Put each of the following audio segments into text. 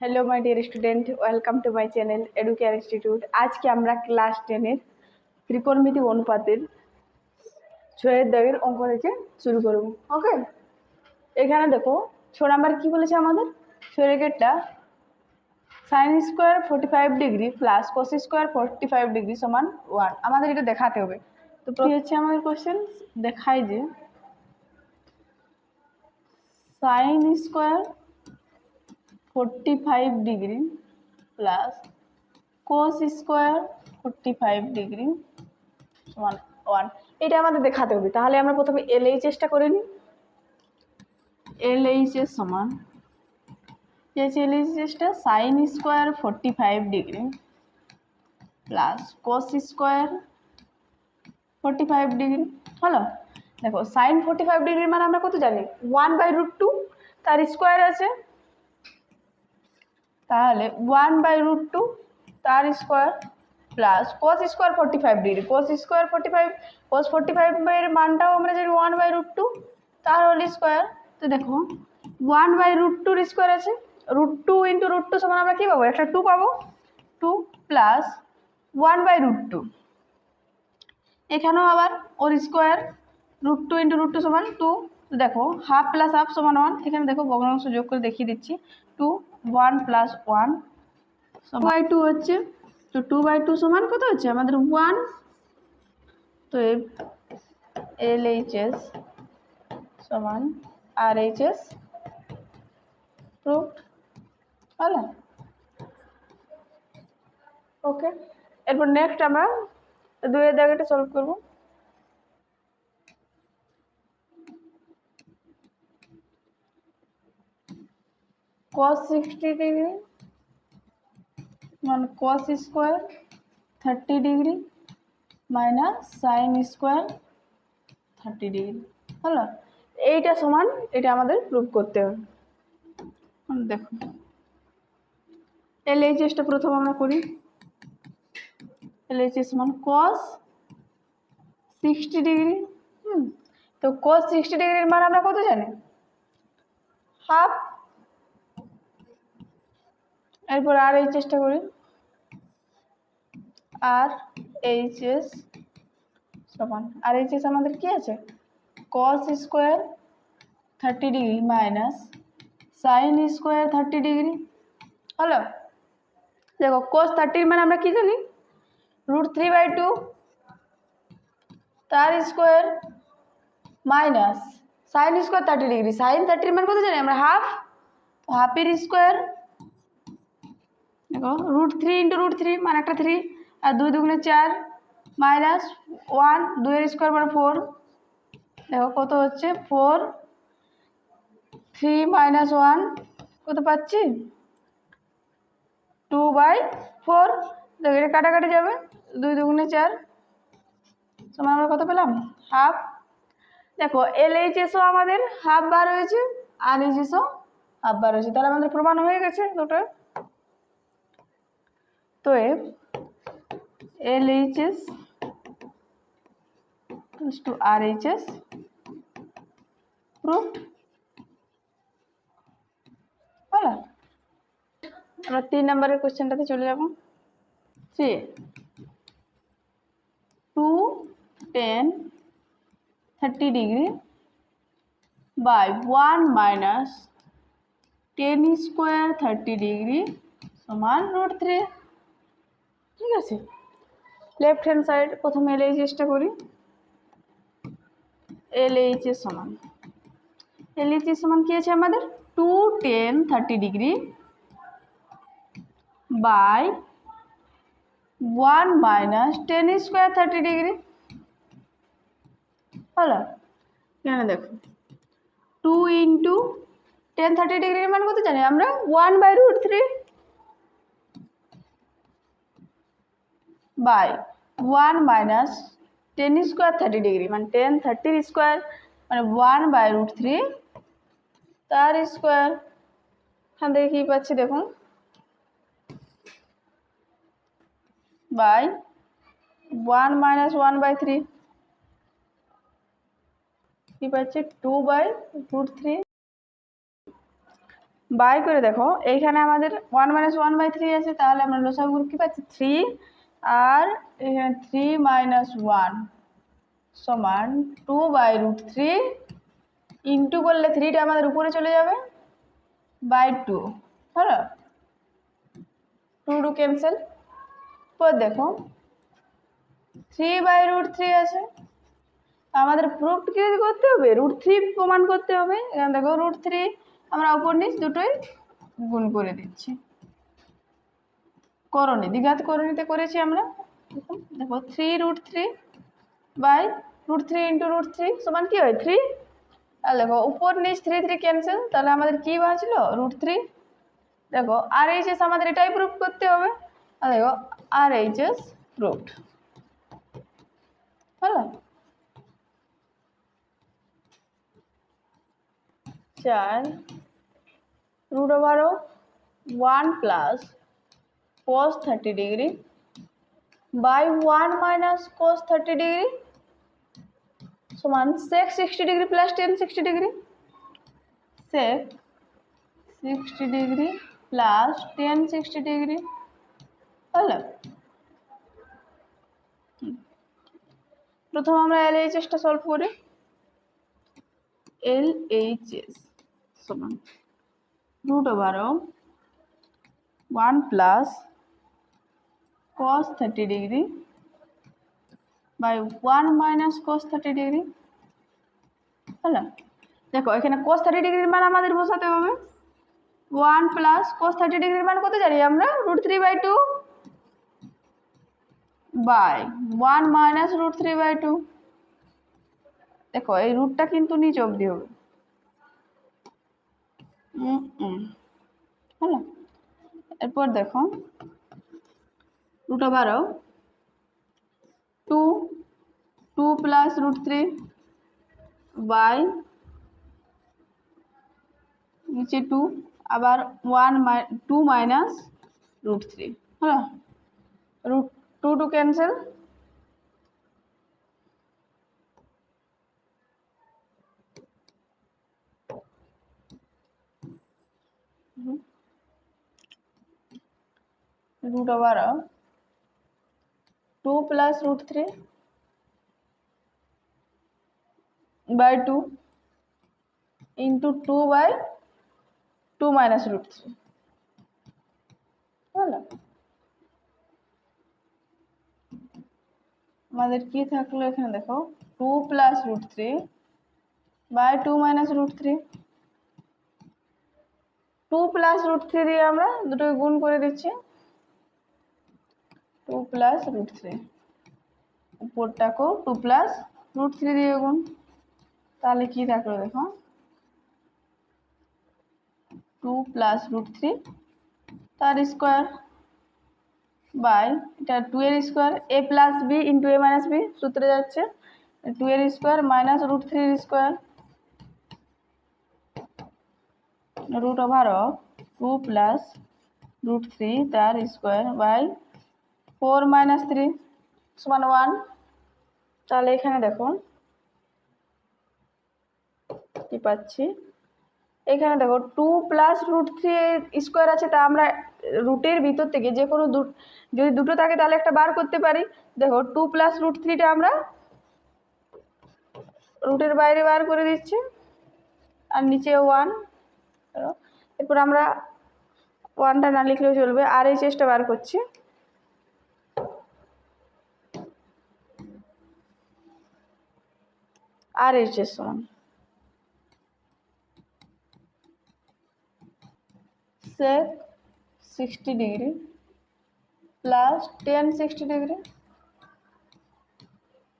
Hello my dear student welcome to my channel Educare institute আজকে আমরা class টেনের ত্রিকোণমিতি অনুপাতের ছয়ের দাগের অঙ্ক থেকে শুরু করব ওকে এখানে দেখো ছ নাম্বার কী বলেছে আমাদের? ছয়ের গেটটা sine square forty five degree plus cos square forty five degree সমান ওয়ান আমাদের এটা দেখাতে হবে। তো হচ্ছে আমাদের কোশ্চেন দেখাই যে sine square forty five degree plus cos square forty five degree সমান ওয়ান এটা আমাদের দেখাতে হবে। তাহলে আমরা প্রথমে এল এইচএসটা করে নিই। এল এইচএস সমান L এইচএসটা sine square forty five degree plus cos square forty five degree হলো? দেখো সাইন ফোর্টি ফাইভ ডিগ্রি মানে আমরা কত জানি? ওয়ান বাই রুট টু তার স্কোয়ার আছে তাহলে ওয়ান বাই রুট টু তার square plus cos square forty five degree cos square forty five cos forty ফাইভের মানটাও আমরা জানি ওয়ান বাই রুট টু তার হোল স্কোয়ার তো দেখো ওয়ান বাই রুট টুর স্কোয়ার আছে। Root two into root two সমান আমরা কী পাবো? একটা টু পাবো। Two plus one by root two এখানেও আবার ওর square root two into root two সমান টু দেখো হাফ প্লাস হাফ সমান ওয়ান এখানে দেখো ভগ্নাংশ যোগ করে দেখিয়ে দিচ্ছি। Two one plus one by two হচ্ছে তো টু বাই টু সমান কত হচ্ছে? আমাদের ওয়ান তো এল এইচ এস সমান আর এইচ এস প্রুফ হলো? ওকে এরপর নেক্সট আমরা দুইয়ের দাগেটা সলভ করব। Cos 60 degree মানে cos square thirty degree minus sine square thirty degree হলো? এইটা সমান, এটা আমাদের প্রুভ করতে হবে। দেখো। এল এইচ এসটা প্রথম আমরা করি। এল এইচ এস সমান cos সিক্সটি ডিগ্রি হুম? তো cos সিক্সটি ডিগ্রির মান আমরা কত জানি? হাফ এরপর আর এই চেষ্টা করি। আর এইচ এস সমান। আর এইচ এস আমাদের কি আছে? Cos square thirty degree minus sine square thirty degree হলো? দেখো কস থার্টির মানে আমরা কি জানি? রুট থ্রি বাই টু তার square minus sine square thirty degree sine থার্টির মান কত জানি? আমরা হাফ হাফের স্কোয়ার দেখো root three into root three মানে একটা থ্রি আর দুই দুগুণে চার মাইনাস ওয়ান দুইয়ের স্কোয়ার মানে ফোর দেখো, কত হচ্ছে? ফোর থ্রি মাইনাস ওয়ান কত পাচ্ছি? টু বাই ফোর দেখো, এটা কাটাকাটি যাবে, দুই দুগুণে চার। সমান আমরা কত পেলাম? হাফ দেখো এল এইচ এসও আমাদের হাফ বার হয়েছে, আর এইচ এসও হাফ বার হয়েছে। তাহলে আমাদের প্রমাণ হয়ে গেছে দুটো তো L H S to R H S proof হলো আমরা তিন নম্বরের কোশ্চেনটাতে চলে যাব three two tan thirty degree by one minus tan square thirty degree সমান রুট থ্রি ঠিক আছে। লেফট হ্যান্ড সাইড প্রথমে এল এইচএসটা করি। এল এইচএস সমান। এল এইচএস সমান কী আছে আমাদের? Two tan thirty degree by one minus tan square thirty degree হলো? এখানে দেখো। টু ইন্টু টেন থার্টি ডিগ্রির মান কত জানি? আমরা one by root three by one minus tan square thirty degree মানে টেন থার্টির স্কোয়ার মানে ওয়ান বাই রুট থ্রি তার স্কোয়ার এখান থেকে কী পাচ্ছি দেখুন? By one minus one by three কী পাচ্ছি? Two by root three by করে দেখো, এইখানে আমাদের one minus one by three আছে, তাহলে আমরা লসাগু কী পাচ্ছি? থ্রি আর এখানে থ্রি মাইনাস ওয়ান সমান two by root three into করলে থ্রিটা আমাদের উপরে চলে যাবে বাই টু হলো? টু টু ক্যান্সেল পর দেখো থ্রি বাই রুট থ্রি আছে। আমাদের প্রুফ কি করতে হবে? রুট থ্রি প্রমাণ করতে হবে। এখানে দেখো রুট থ্রি আমরা উপর নিচ দুটোই গুণ করে দিচ্ছি। করণী দ্বিঘাত করণীতে করেছি আমরা। দেখো, three root three by root three into root three সমান কী হয়? থ্রি আর দেখো উপর নিচ থ্রি থ্রি ক্যান্সেল তাহলে আমাদের কী বাঁচলো? রুট থ্রি দেখো আর এইচ এস আমাদের এটাই প্রুফ করতে হবে। দেখো আর এইচ এস প্রুফড হলো? চার root over one plus cos thirty degree by one minus cos thirty degree সমান sec sixty degree plus tan sixty degree sec sixty degree plus tan sixty degree হলো। প্রথম আমরা L H এসটা solve করি L H S সমান root over one plus cos thirty degree by one minus cos thirty degree হলো দেখো, এখানে cos thirty ডিগ্রির মান আমাদের বসাতে হবে। ওয়ান প্লাস cos থার্টি ডিগ্রির মান কত জানি আমরা? Root three by two by one minus root three by two দেখো, এই রুটটা কিন্তু নিচ অবধি হবে। হলো? এরপর দেখো রুট বারো two two plus root three by নিচে টু আবার ওয়ান মাই টু মাইনাস রুট থ্রি হলো? Root two two cancel root over of 2 plus root 3 by 2 into 2 by 2 minus root 3 হলো আমাদের কি থাকল এখানে দেখো? Two plus root three by two minus root three. Two plus root three দিয়ে আমরা দুটোকে গুণ করে দিচ্ছি। Two plus root three. উপরটাকেও two plus root three দিয়ে গুণ। তাহলে কি থাকল দেখো? টু প্লাস রুট থ্রি তার স্কোয়ার বাই, এটা টু এর square, A plus B into A minus B সূত্রে যাচ্ছে। টু এর স্কোয়ার মাইনাস রুট থ্রির square. Root over of two plus root three তার square by four minus three সমান one. তাহলে এখানে দেখো, কি পাচ্ছি? এখানে দেখো, two plus root three square আছে, তা আমরা রুটের ভিতর থেকে যে কোনো দু যদি দুটো থাকে তাহলে একটা বার করতে পারি। দেখো, টু প্লাস রুট থ্রিটা আমরা রুটের বাইরে বার করে দিচ্ছি, আর নিচে ওয়ান। এরপর আমরা ওয়ানটা না লিখলেও চলবে, আর এই চেষ্টা বার করছি। আর এইচ এর সমান sec sixty degree plus tan sixty degree.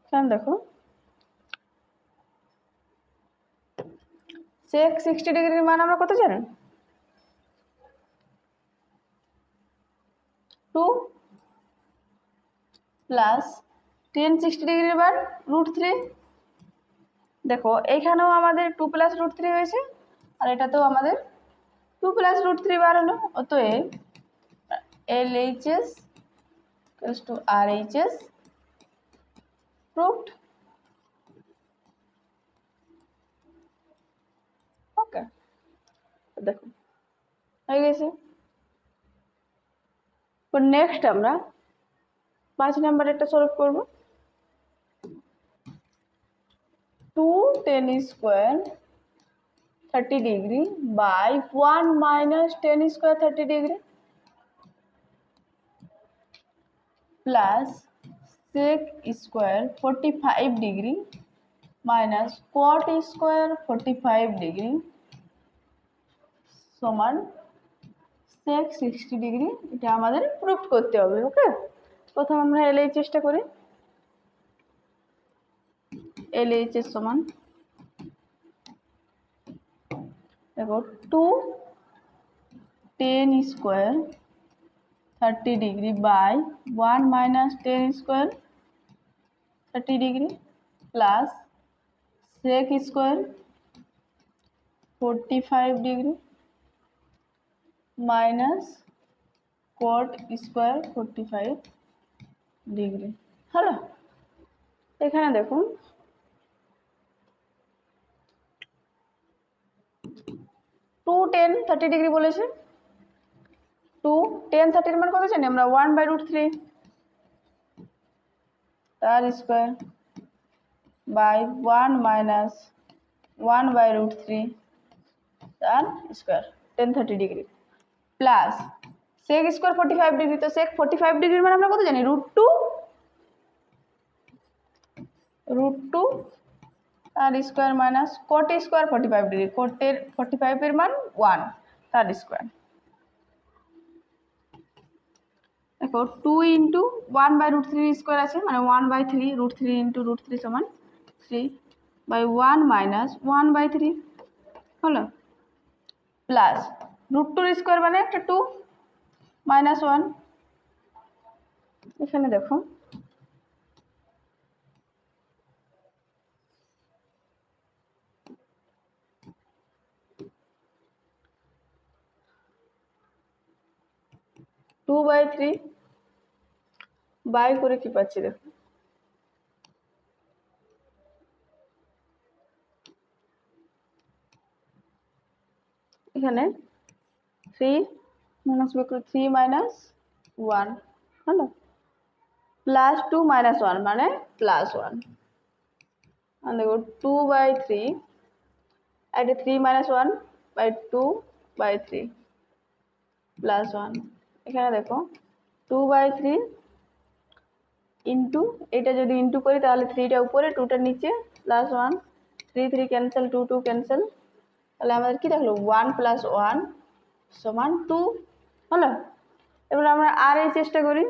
কেন দেখো। sec সিক্সটি ডিগ্রির মান আমরা কত জানেন টু প্লাস টেন সিক্সটি ডিগ্রির মান রুট থ্রি দেখো, এখানেও আমাদের টু প্লাস রুট থ্রি হয়েছে, আর এটাতেও আমাদের টু প্লাস রুট থ্রি বার হলো। অতএব L H S to R H S proved okay দেখো, হয়ে গেছে। নেক্সট আমরা পাঁচ নাম্বার একটা সলভ করব। Two tan square thirty degree by one minus tan square thirty degree plus sec square 45 degree minus cot square 45 degree সমান sec 60 degree এটা আমাদের প্রুফ করতে হবে ওকে প্রথম আমরা এলএইচ চেষ্টা করি। এলএইচ এর সমান। দেখো two tan square thirty degree by one minus tan square thirty degree plus sec square forty five degree minus cot square forty five degree হলো? এখানে দেখুন টু টেন থার্টি ডিগ্রি বলেছে। টু টেন থার্টির মান কত জানি আমরা? ওয়ান বাই রুট থ্রি তার square by one minus one by root three তার square tan thirty degree plus sec square forty five degree তো সেক ফোর্টি ফাইভ ডিগ্রির মানে আমরা কত জানি? রুট টু রুট টু তার square minus cot square forty five degree কোটের forty ফাইভের মান ওয়ান তার স্কোয়ার দেখো two into one by root three square আছে মানে one by three root three into root three সমান three by one minus one by three হলো? Plus root টুর স্কোয়ার মানে একটা টু মাইনাস ওয়ান এখানে দেখো টু বাই থ্রি বাই করে কি পাচ্ছি দেখো? এখানে থ্রি মাইনাস বিক্রি থ্রি মাইনাস ওয়ান হলো? প্লাস টু মাইনাস ওয়ান মানে প্লাস ওয়ান দেখো টু বাই থ্রি এটা three minus one by two by three plus one এখানে দেখো টু বাই থ্রি ইন্টু এটা যদি ইন্টু করি তাহলে থ্রিটা উপরে টুটা নিচে plus one three three cancel two two cancel তাহলে আমাদের কী দেখল? ওয়ান প্লাস ওয়ান সমান টু হলো? এবার আমরা আর এই চেষ্টা করি।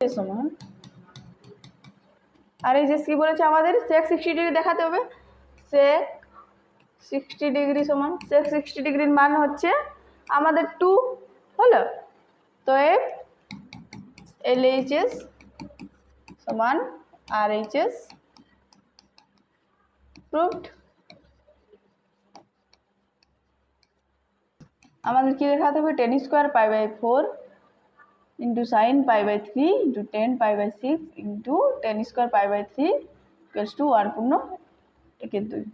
সমান। আর এই যে কি বলেছে আমাদের? সেক সিক্সটি ডিগ্রি দেখাতে হবে। সেক সিক্সটি ডিগ্রি সমান। সেক সিক্সটি ডিগ্রির মান হচ্ছে আমাদের টু হলো? তো এল এইচ এস সমান আর এইচ এস প্রুভড আমাদের কি দেখাতে হবে tan square pi by four into sine pi by three into tan pi by six into tan square pi by three equals two one পূর্ণ একের দুই।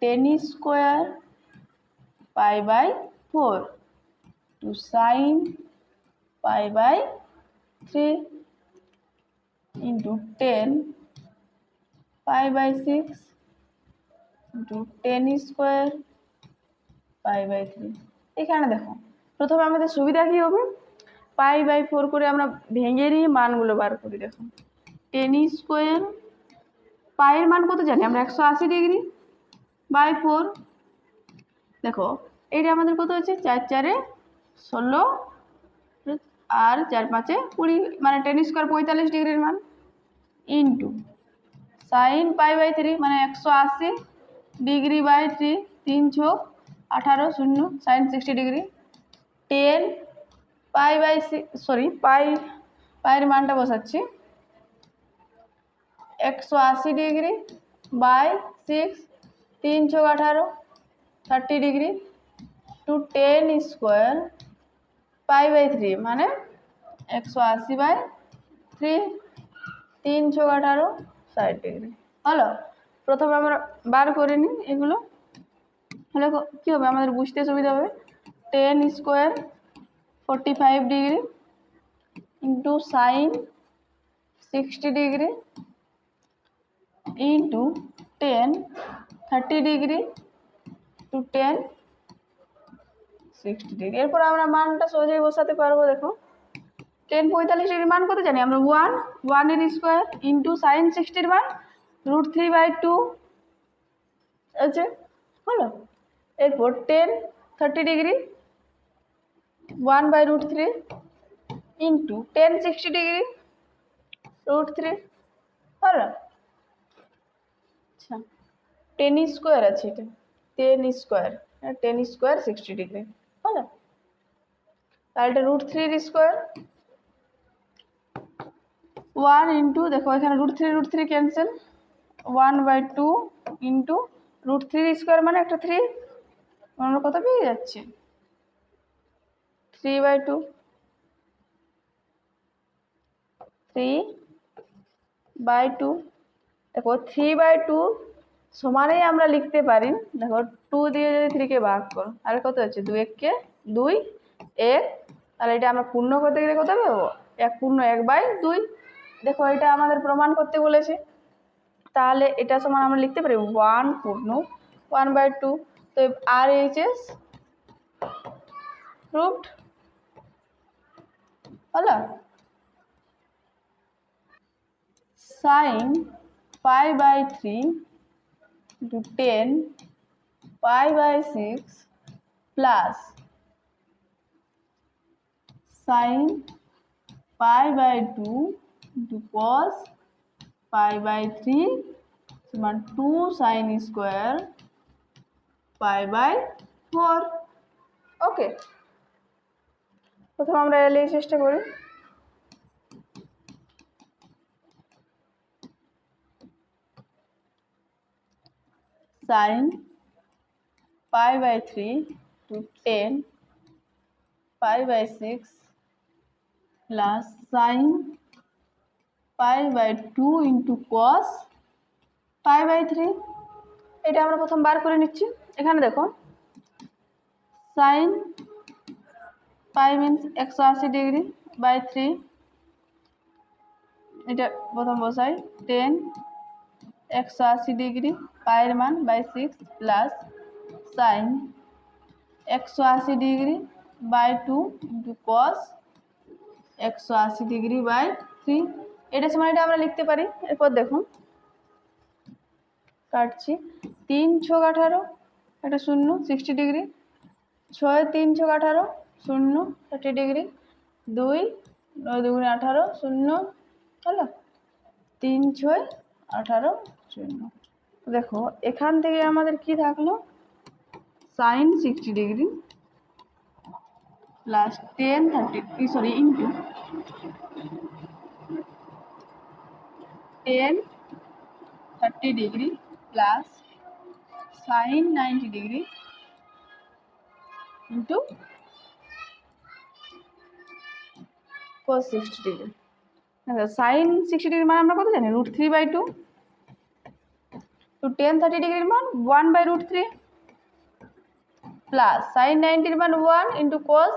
Tan square pi by four two sine pi by three into tan pi by six into tan square pi by three এখানে দেখো, প্রথমে আমাদের সুবিধা কী হবে? পাই by four করে আমরা ভেঙে নিয়ে মানগুলো বার করি, দেখো। টেন স্কোয়ার পায়ের মান কত জানি? আমরা একশো আশি ডিগ্রি বাই ফোর দেখো এইটা আমাদের কত হচ্ছে চার চারে ষোলো, আর চার পাঁচে কুড়ি মানে টেন স্কোয়ার পঁয়তাল্লিশ ডিগ্রির মান into sine pi by three মানে একশো আশি ডিগ্রি বাই থ্রি তিন ছ আঠারো শূন্য sine sixty degree tan pi by sorry pi পায়ের মানটা বসাচ্ছি, একশো আশি ডিগ্রি বাই সিক্স তিন ছ আঠারো thirty degree two tan square pi by three মানে একশো আশি বাই থ্রি, তিন ছ আঠারো, ষাট ডিগ্রি। হলো? প্রথমে আমরা বার করে নিই এগুলো। হলে কী হবে? আমাদের বুঝতে সুবিধা হবে। Tan square forty five degree into sine sixty degree into tan thirty degree two tan sixty degree এরপর আমরা মানটা সহজেই বসাতে পারব, দেখো। টেন পঁয়তাল্লিশ ডিগ্রি মান কত জানি? আমরা ওয়ান ওয়ানের স্কোয়ার ইন্টু সাইন সিক্সটির মান রুট থ্রি বাই টু আছে? হলো? এরপর tan thirty degree one by root three into tan sixty degree root three হলো? আচ্ছা টেন স্কোয়ার আছে এটা। Tan square tan square sixty degree হলো তাহলে এটা রুট থ্রির স্কোয়ার ওয়ান ইন্টু দেখো এখানে root three root three cancel one by two into root থ্রির স্কোয়ার মানে একটা থ্রি আমরা কত পেয়ে যাচ্ছে? Three by two three by two দেখো থ্রি বাই টু সমানেই আমরা লিখতে পারি। দেখো টু দিয়ে যদি থ্রিকে ভাগ করো, তাহলে কত হচ্ছে? দু এককে দুই এক। তাহলে এটা আমরা পূর্ণ করতে গেলে কত পাবো এক পূর্ণ এক বাই দুই। দেখো, এটা আমাদের প্রমাণ করতে বলেছে। তাহলে এটা সমান আমরা লিখতে পারি ওয়ান পূর্ণ ওয়ান বাই টু তো আর এইচ এস প্রুফড হলো sine pi by three into tan pi by six plus sine pi by two into cos pi by three সমান two sine square pi by four okay প্রথম আমরা এলিয়ে চেষ্টা করি। Sine pi by three two tan pi by six plus sine pi by two into cos pi by three এটা আমরা প্রথম বার করে নিচ্ছি। এখানে দেখো সাইন মিনস একশো আশি ডিগ্রি বাই থ্রি এটা প্রথম বসাই টেন একশো আশি ডিগ্রি, পায়ের মান বাই সিক্স প্লাস সাইন। একশো আশি degree by two into cos একশো আশি ডিগ্রি বাই থ্রি। এটা সময় এটা আমরা লিখতে পারি। এরপর দেখুন, কাটছি। তিন ছক আঠারো, এটা শূন্য, সিক্সটি ডিগ্রি। ছয় তিন ছক আঠারো, শূন্য থার্টি ডিগ্রি। দুই, নয় দুগুণে আঠারো, শূন্য, হলো? তিন ছয় আঠারো শূন্য দেখো, এখান থেকে আমাদের কি থাকল? Sine sixty degree plus tan thirty sorry into tan thirty degree plus sine ninety degree into cos sixty degree sine sixty degree মানে আমরা কত জানি? Root three by two two tan thirty ডিগ্রির মান one by root three plus sine নাইনটির মান one into cos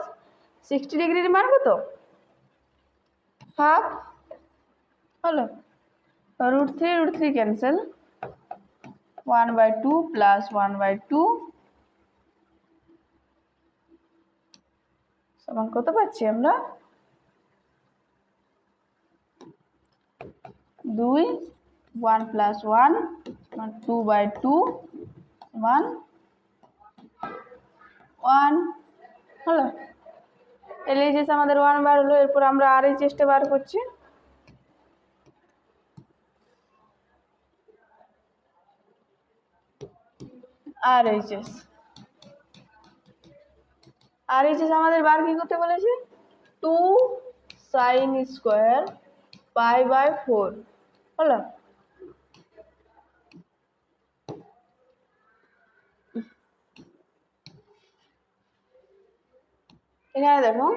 sixty ডিগ্রির মান কত? হাফ হলো। Root three root three cancel one by two plus one by two সমান কত পাচ্ছি আমরা? দুই one plus one two by two one one হলো। এল এইচ এস আমাদের ওয়ান বার হলো, এরপর আমরা আর এইচ এসটা বার করছি। R H S R H S আমাদের বার কি করতে বলেছে? Two sine square pi by four হলো। এখানে দেখো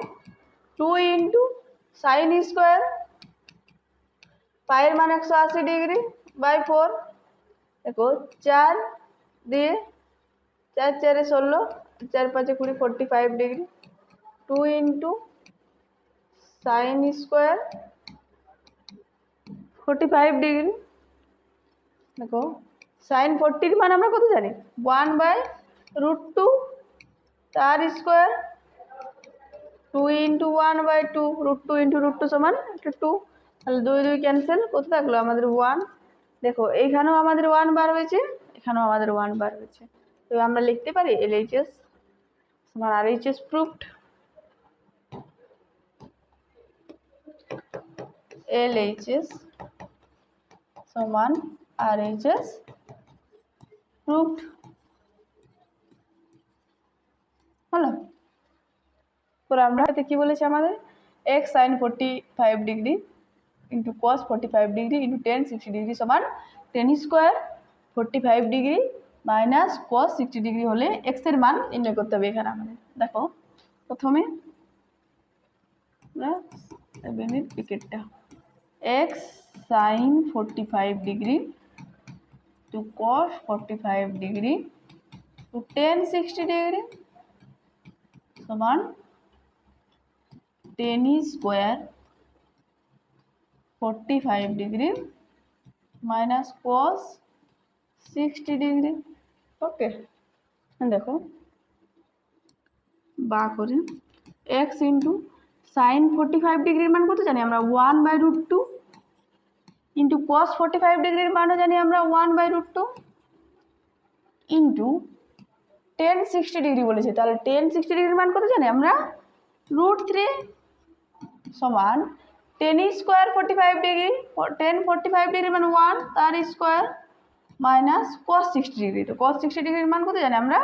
টু ইন্টু সাইন স্কোয়ার পায়ের মান একশো আশি ডিগ্রি বাই ফোর দেখো চার দিয়ে চার চারে ষোলো, চার পাঁচে কুড়ি forty five degree two into sine square forty five degree দেখো সাইন ফোরটির মান আমরা কত জানি? ওয়ান বাই রুট টু তার square two into one by two root two into root two সমান একটা টু তাহলে দুই দুই ক্যান্সেল কত থাকল? আমাদের ওয়ান দেখো, এইখানেও আমাদের ওয়ান বার হয়েছে, এখানেও আমাদের ওয়ান বার হয়েছে। তো আমরা লিখতে পারি এল এইচ এস সমান R H S proved L H S সমান আর এইচ এস প্রুফড হলো? তো আমরা কী বলেছে আমাদের? X sine forty five degree into cos forty five degree into tan sixty degree সমান tan square forty five degree minus cos sixty degree হলে এক্সের মান নির্ণয় করতে হবে এখানে আমাদের। দেখো, প্রথমে আমরা উইকেটটা x sin forty five degree two cos forty five degree two tan sixty degree সমান tan square forty five degree minus cos sixty degree okay দেখো। বা করে x into sin forty five ডিগ্রির মান কত জানি আমরা one by root two into cos forty five ডিগ্রির মানও জানি আমরা one by root two into tan sixty degree বলেছে। তাহলে টেন সিক্সটি ডিগ্রির মান কত জানি আমরা রুট থ্রি সমান tan square forty five degree tan forty five degree মানে ওয়ান তার square minus cos sixty degree তো কস সিক্সটি ডিগ্রির মান কত জানি আমরা?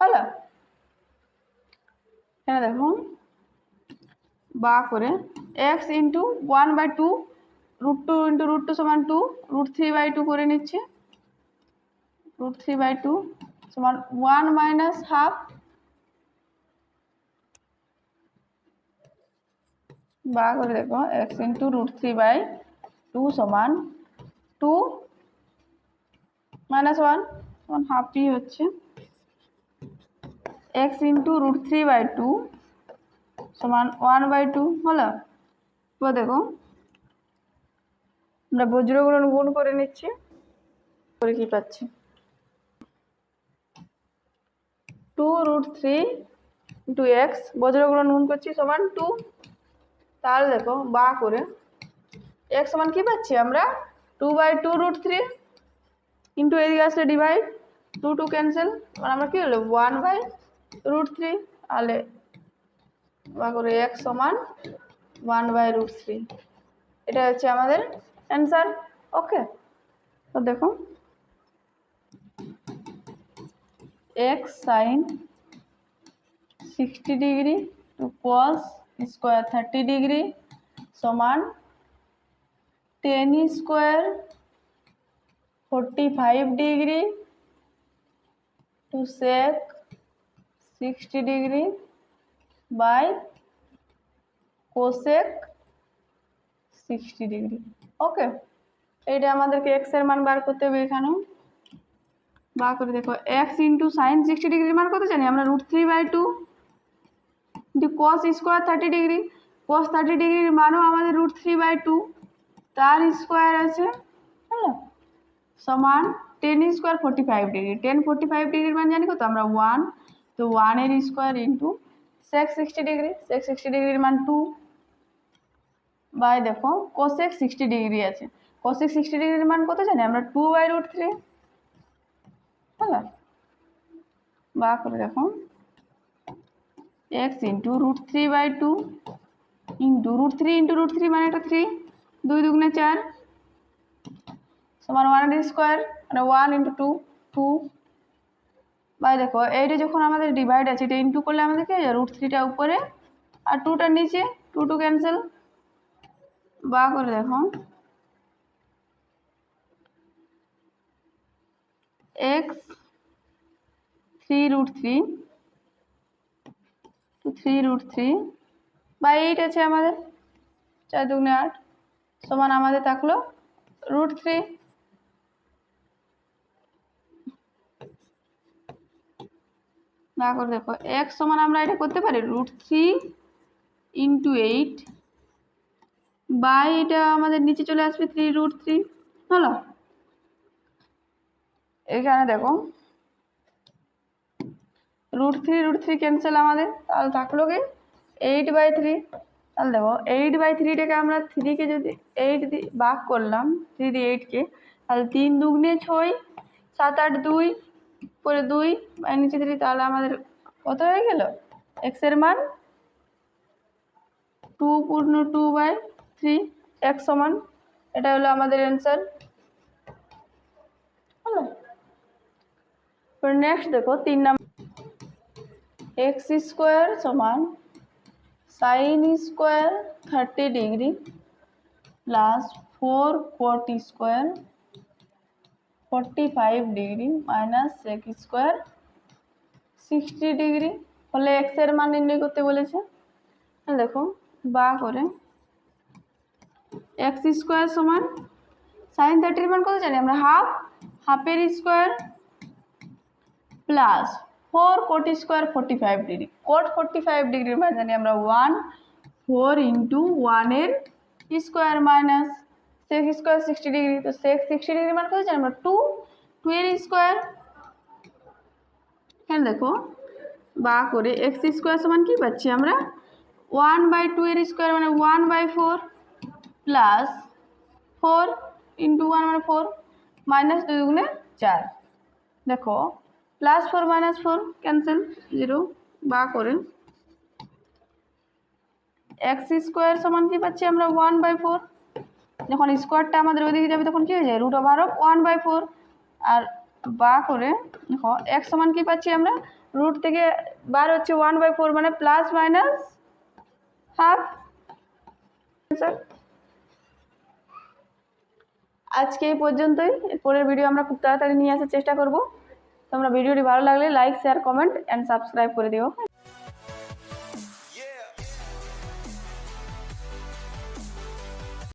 হলো? এখানে দেখুন বা করে x into one by two root two into root two সমান two root three by two করে নিচ্ছে। রুট থ্রি বাই টু সমান ওয়ান মাইনাস হাফ বা করে দেখো x into root three by two সমান টু মাইনাস ওয়ান সমান হাফই হচ্ছে। X into root three by two সমান ওয়ান বাই টু হলো? এবার দেখো, আমরা বজ্রগুলো গুণ করে নিচ্ছি, করে কি পাচ্ছি? Two root three into x বজ্রগুলো গুণ করছি সমান টু তাহলে দেখো, বা করে এক সমান কী পাচ্ছি আমরা? Two by two root three into এদিকে আসলে ডিভাইড টু টু ক্যান্সেল মানে আমরা কী হলো? ওয়ান বাই রুট থ্রি তাহলে বা করে এক সমান ওয়ান বাই রুট থ্রি এটা হচ্ছে আমাদের অ্যান্সার ওকে তো দেখো x sin sixty degree two cos square thirty degree সমান tan square forty five degree two sec sixty degree by cosec sixty degree okay এইটা আমাদেরকে এক্সের মান বার করতে হবে এখানেও বার করে দেখো এক্স ইন্টু সাইন সিক্সটি ডিগ্রির মান কত জানি? আমরা root three by two into cos square thirty degree cos thirty ডিগ্রির মানও আমাদের রুট থ্রি বাই টু তার স্কোয়ার আছে, হ্যালো? সমান tan square forty five degree tan forty five ডিগ্রির মান জানি কত? আমরা ওয়ান তো ওয়ানের square into sec sixty degree sec sixty ডিগ্রির মান টু বাই দেখো কোসেক সিক্সটি ডিগ্রি আছে। কোসেক সিক্সটি ডিগ্রির মান কত জানি? আমরা two by root three hello? বা করে দেখো। X into root three by two into root three into root three মানে একটা থ্রি দুই দুগুণে চার, সমান ওয়ান স্কোয়ার মানে one into two two by দেখো, এইটা যখন আমাদের ডিভাইড আছে, এটা ইন্টু করলে আমাদেরকে রুট থ্রিটা উপরে, আর টুটা নিচে টু টু ক্যান্সেল বা করে দেখো। X three root three three root three বা এইট আছে আমাদের। চার দুগুণে আট সমান আমাদের থাকল রুট থ্রি না করে দেখো এক্স সমান আমরা এটা করতে পারি root three into eight by এটা আমাদের নিচে চলে আসবে থ্রি রুট থ্রি হলো? এখানে দেখো root three root three cancel আমাদের। তাহলে থাকল কি? এইট বাই থ্রি তাহলে দেখো এইট বাই থ্রিটাকে আমরা থ্রিকে যদি এইট দিয়ে বাক করলাম থ্রি দিয়ে এইটকে তাহলে তিন দুগুণে ছয়, সাত আট দুই পরে দুই বাই নিচে থ্রি তাহলে আমাদের কত হয়ে গেল? এক্সের মান টু পূর্ণ টু বাই থ্রি এক সমান, এটা হলো আমাদের অ্যান্সার নেক্সট দেখো, তিন নাম্বার এক্স স্কোয়ার সমান sine square thirty degree plus four cot square forty five degree minus sec square sixty degree. হলে এক্সের মান নির্ণয় করতে বলেছে। দেখো, বা করে এক্স স্কোয়ার সমান সাইন থার্টির মান কত জানি আমরা? হাফ, হাফের square plus four cot square forty five degree cot forty five ডিগ্রির মান জানি আমরা ওয়ান ফোর ইন্টু ওয়ানের square minus sec square sixty degree তো সেক্স সিক্সটি ডিগ্রি মান কত আমরা টু টু এর স্কোয়ার এখানে দেখো, বা করে এক্স স্কোয়ার সমান কি পাচ্ছি আমরা? ওয়ান বাই টু এর স্কোয়ার মানে one by four plus four into one মানে ফোর মাইনাস দুই দুগুণে চার। দেখো plus four minus four cancel zero বা করে। এক্স স্কোয়ার সমান কি পাচ্ছি আমরা? ওয়ান বাই ফোর যখন স্কোয়ারটা আমাদের ওইদিকে যাবে, তখন কী হয়ে যায়? Root over of one by four আর বা করে, দেখো এক সমান কি পাচ্ছি আমরা? রুট থেকে বার হচ্ছে ওয়ান বাই ফোর মানে প্লাস মাইনাস হাফ আজকে এই পর্যন্তই। পরের ভিডিও আমরা খুব তাড়াতাড়ি নিয়ে আসার চেষ্টা করব। তোমরা ভিডিওটি ভালো লাগলে like share comment and subscribe করে দিও